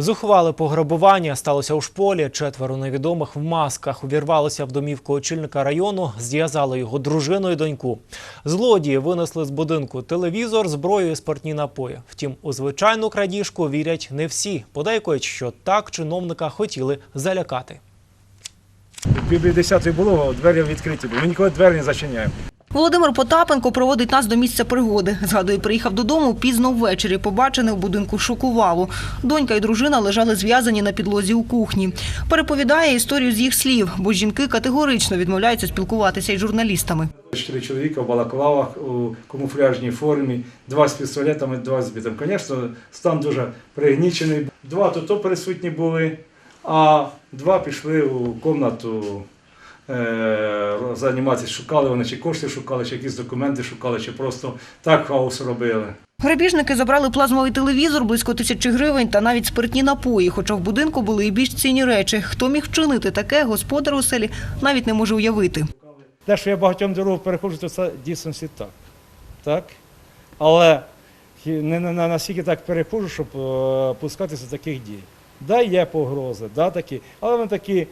Зухвале пограбування сталося у шполі. Четверо невідомих в масках увірвалися в домівку очільника району, зв'язали його дружину і доньку. Злодії винесли з будинку телевізор, зброю і спиртні напої. Втім, у звичайну крадіжку вірять не всі. Подейкують, що так чиновника хотіли залякати. Пів 10 було, двері відкриті. Ми ніколи двері не зачиняємо. Володимир Потапенко проводить нас до місця пригоди. Згадує, приїхав додому пізно ввечері. Побачене в будинку шокувало. Донька і дружина лежали зв'язані на підлозі у кухні. Переповідає історію з їх слів, бо жінки категорично відмовляються спілкуватися із журналістами. Чотири чоловіка в балаклавах у камуфляжній формі, два з пістолетами, два з бітом. Звісно, стан дуже пригнічений. Два тут присутні були, а два пішли у кімнату займатися, шукали вони, чи кошти шукали, чи якісь документи шукали, чи просто так хаос робили. Грабіжники забрали плазмовий телевізор, близько тисячі гривень та навіть спиртні напої. Хоча в будинку були і більш цінні речі. Хто міг вчинити таке, господар у селі навіть не може уявити. Те, що я багатьом дорогу переходжу, то це дійсно так. так? Але не на, на настільки так переходжу, щоб е, пускатися таких дій. Да, є погрози, да, такі, але вони такі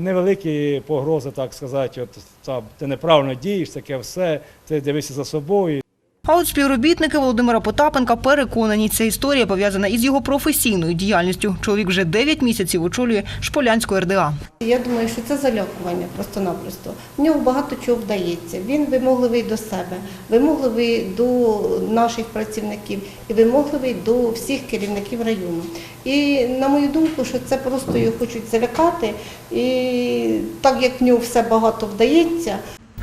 невеликі погрози, так сказати, от там, ти неправильно дієш, таке все, ти дивишся за собою. А от співробітники Володимира Потапенка переконані, ця історія пов'язана із його професійною діяльністю. Чоловік вже 9 місяців очолює Шполянську РДА. Я думаю, що це залякування просто-напросто. В нього багато чого вдається. Він вимогливий до себе, вимогливий до наших працівників і вимогливий до всіх керівників району. І на мою думку, що це просто його хочуть залякати. І так як в нього все багато вдається,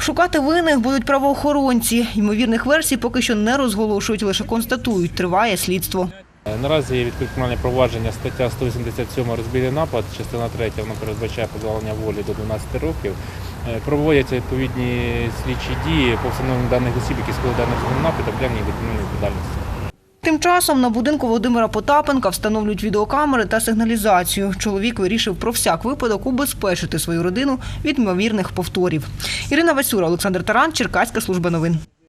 Шукати винних будуть правоохоронці. Ймовірних версій поки що не розголошують, лише констатують. Триває слідство. Е, Наразі є кримінальне провадження стаття 187 розбійний напад, частина 3, вона передбачає позбавлення волі до 12 років. Е, Проводяться відповідні слідчі дії по встановленню даних осіб, які складають даних напад, прямній відповідальної відповідальності. Тим часом на будинку Володимира Потапенка встановлюють відеокамери та сигналізацію. Чоловік вирішив про всяк випадок убезпечити свою родину від ймовірних повторів. Ірина Васюра, Олександр Таран, Черкаська служба новин.